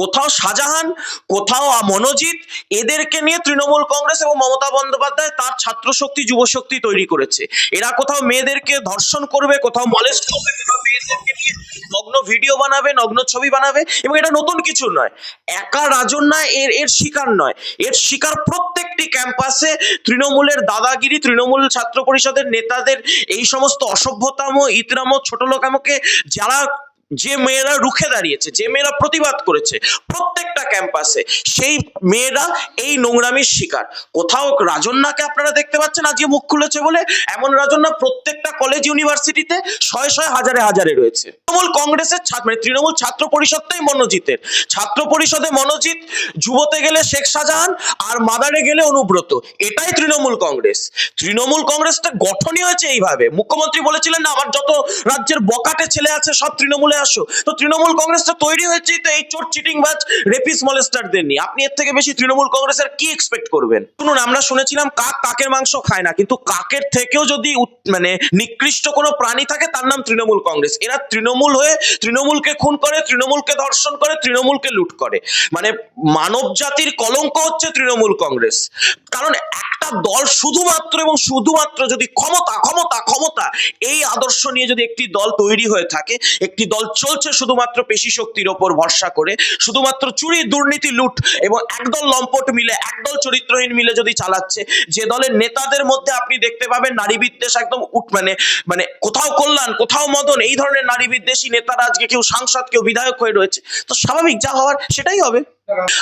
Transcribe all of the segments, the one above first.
কোথাও শাহজাহান, কোথাও মনোজিৎ, এদেরকে নিয়ে তৃণমূল কংগ্রেস এবং মমতা বন্দ্যোপাধ্যায় তার ছাত্র শক্তি যুব শক্তি তৈরি করেছে। এরা কোথাও মেয়েদেরকে ধর্ষণ করবে, কোথাও মলেস্ট করবে, কোথাও মেয়েদেরকে নিয়ে নগ্ন ভিডিও বানাবে, নগ্ন ছবি বানাবে এবং এটা নতুন কিছু নয়। একা রাজন্যা এর এর শিকার নয়। এর শিকার প্রত্যেকটি ক্যাম্পাসে তৃণমূলের দাদাগিরি, তৃণমূল ছাত্র পরিষদের নেতাদের এই সমস্ত অসভ্যতাম, ইতরাম ছোট লোকামকে যারা যে মেয়েরা রুখে দাঁড়িয়েছে যে মেয়েরা প্রতিবাদ করেছে প্রত্যেকটা ক্যাম্পাসে সেই মেয়েরা এই নোংরামির শিকার। কোথাও রাজন্যাকে আপনারা দেখতে পাচ্ছেন আজকে মুখ খুলেছে বলে, এমন রাজন্যা প্রত্যেকটা কলেজ ইউনিভার্সিটিতে শয়ে শয়ে হাজারে হাজারে রয়েছে। তৃণমূল কংগ্রেসের মানে তৃণমূল ছাত্র পরিষদটাই মনোজিতের। ছাত্র পরিষদে মনোজিৎ, যুবতে গেলে শেখ শাহজাহান, আর মাদারে গেলে অনুব্রত। এটাই তৃণমূল কংগ্রেস। তৃণমূল কংগ্রেসটা গঠনই হয়েছে এইভাবে। মুখ্যমন্ত্রী বলেছিলেন, না, আমার যত রাজ্যের বকাটে ছেলে আছে, সব তৃণমূলে আসো। তো তৃণমূল কংগ্রেসটা তৈরি হয়েছে তো এই চোর চিটিং বাজ রেপিস মলেস্টারদের নিয়ে আপনি এর থেকে বেশি তৃণমূল কংগ্রেসের কি এক্সপেক্ট করবেন? শুনুন, আমরা শুনেছিলাম কাক কাকের মাংস খায় না, কিন্তু কাকের থেকেও যদি মানে নিকৃষ্ট কোনো প্রাণী থাকে, তার নাম তৃণমূল কংগ্রেস। এরা তৃণমূল হয়ে তৃণমূলকে খুন করে, তৃণমূলকে ধর্ষণ করে, তৃণমূলকে লুট করে। মানে মানব জাতির কলঙ্ক হচ্ছে তৃণমূল কংগ্রেস। কারণ একটা দল শুধুমাত্র এবং শুধুমাত্র যদি ক্ষমতা ক্ষমতা ক্ষমতা এই আদর্শ নিয়ে যদি একটি দল তৈরি হয়ে থাকে, একটি দল চলছে শুধুমাত্র পেশি শক্তির ওপর ভরসা করে, শুধুমাত্র চুরি, দুর্নীতি, লুট এবং একদল লম্পট মিলে, একদল চরিত্রহীন মিলে যদি চালাচ্ছে, যে দলের নেতাদের মধ্যে আপনি দেখতে পাবেন নারী বিদ্বেষ একদম উঠ মানে মানে কোথাও কল্যাণ, কোথাও মদন, এই ধরনের নারী বিদ্বেষী নেতারা আজকে কেউ সাংসদ, কেউ বিধায়ক হয়ে রয়েছে। তো স্বাভাবিক যা হওয়ার সেটাই হবে।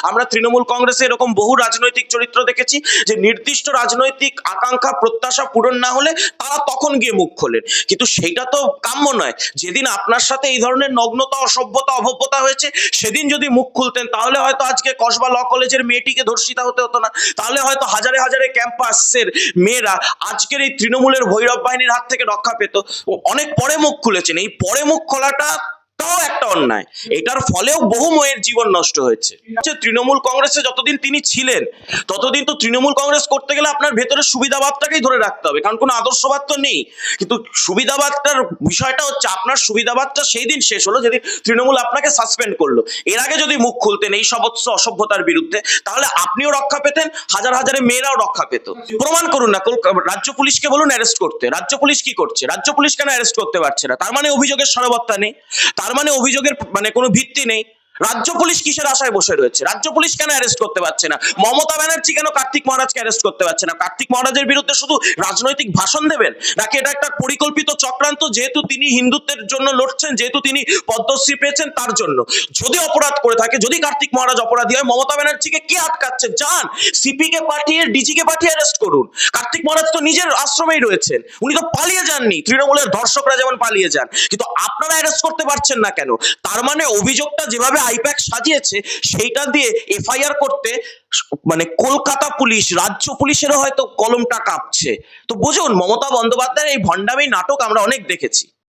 আমরা তৃণমূল কংগ্রেসে এরকম বহু রাজনৈতিক চরিত্র দেখেছি যে নির্দিষ্ট রাজনৈতিক আকাঙ্ক্ষা, প্রত্যাশা পূরণ না হলে তারা তখন গিয়ে মুখ খোলেন। কিন্তু সেইটা তো কাম্য নয়। যেদিন আপনার সাথে এই ধরনের নগ্নতা, অসভ্যতা, অভব্যতা হয়েছে, সেদিন যদি মুখ খুলতেন, তাহলে হয়তো আজকে কসবা ল কলেজের মেয়েটিকে ধর্ষিতা হতে হতো না। তাহলে হয়তো হাজারে হাজারে ক্যাম্পাসের মেয়েরা আজকের এই তৃণমূলের ভৈরব বাহিনীর হাত থেকে রক্ষা পেত। অনেক পরে মুখ খুলেছেন। এই পরে মুখ খোলাটা তাও একটা অন্যায়। এটার ফলেও বহু মেয়ের জীবন নষ্ট হয়েছে। তৃণমূল কংগ্রেসে যতদিন তিনি ছিলেন, ততদিন তো তৃণমূল কংগ্রেস করতে গেলে আপনার ভেতরে সুবিধাবাদটাকেই ধরে রাখতে হবে, কারণ কোনো আদর্শবাদ তো নেই। কিন্তু সুবিধাবাদটার বিষয়টা হচ্ছে আপনার সুবিধাবাদটা সেই দিন শেষ হলো যেদিন তৃণমূল আপনাকে সাসপেন্ড করল। এর আগে যদি মুখ খুলতেন এই সমস্ত অসভ্যতার বিরুদ্ধে, তাহলে আপনিও রক্ষা পেতেন, হাজার হাজারে মেয়েরাও রক্ষা পেত। প্রমাণ করুন না রাজ্য পুলিশকে বলুন অ্যারেস্ট করতে। রাজ্য পুলিশ কি করছে? রাজ্য পুলিশ কেন অ্যারেস্ট করতে পারছে না? তার মানে অভিযোগের সরবত্তা নেই। তার মানে অভিযোগের মানে কোনো ভিত্তি নেই। রাজ্য পুলিশ কিসের আশায় বসে রয়েছে? রাজ্য পুলিশ কেন অ্যারেস্ট করতে পারছে না? মমতা ব্যানার্জি কেন কার্তিক মহারাজকে অ্যারেস্ট করতে পারছে না? কার্তিক মহারাজের বিরুদ্ধে শুধু রাজনৈতিক ভাষণ দেবেন? নাকি এটা একটা পরিকল্পিত চক্রান্ত, যেহেতু তিনি হিন্দুত্বের জন্য লড়ছেন, যেহেতু তিনি পদ্মশ্রী পেয়েছেন তার জন্য? যদি অপরাধ করে থাকে, যদি কার্তিক মহারাজ অপরাধী হয়, মমতা ব্যানার্জিকে কে আটকাচ্ছে? যান সিপি কে পাঠিয়ে ডিজি কে পাঠিয়ে অ্যারেস্ট করুন। কার্তিক মহারাজ তো নিজের আশ্রমেই রয়েছেন। উনি তো পালিয়ে যাননি। তৃণমূলের ধর্ষকরা যেমন পালিয়ে যান। কিন্তু আপনারা অ্যারেস্ট করতে পারছেন না কেন? তার মানে অভিযোগটা যেভাবে আইপ্যাক সাজিয়েছে, সেইটা দিয়ে এফআইআর করতে মানে কলকাতা পুলিশ, রাজ্য পুলিশেরও হয়তো কলমটা কাঁপছে। তো বুঝুন, মমতা বন্দ্যোপাধ্যায়ের এই ভণ্ডামি নাটক আমরা অনেক দেখেছি।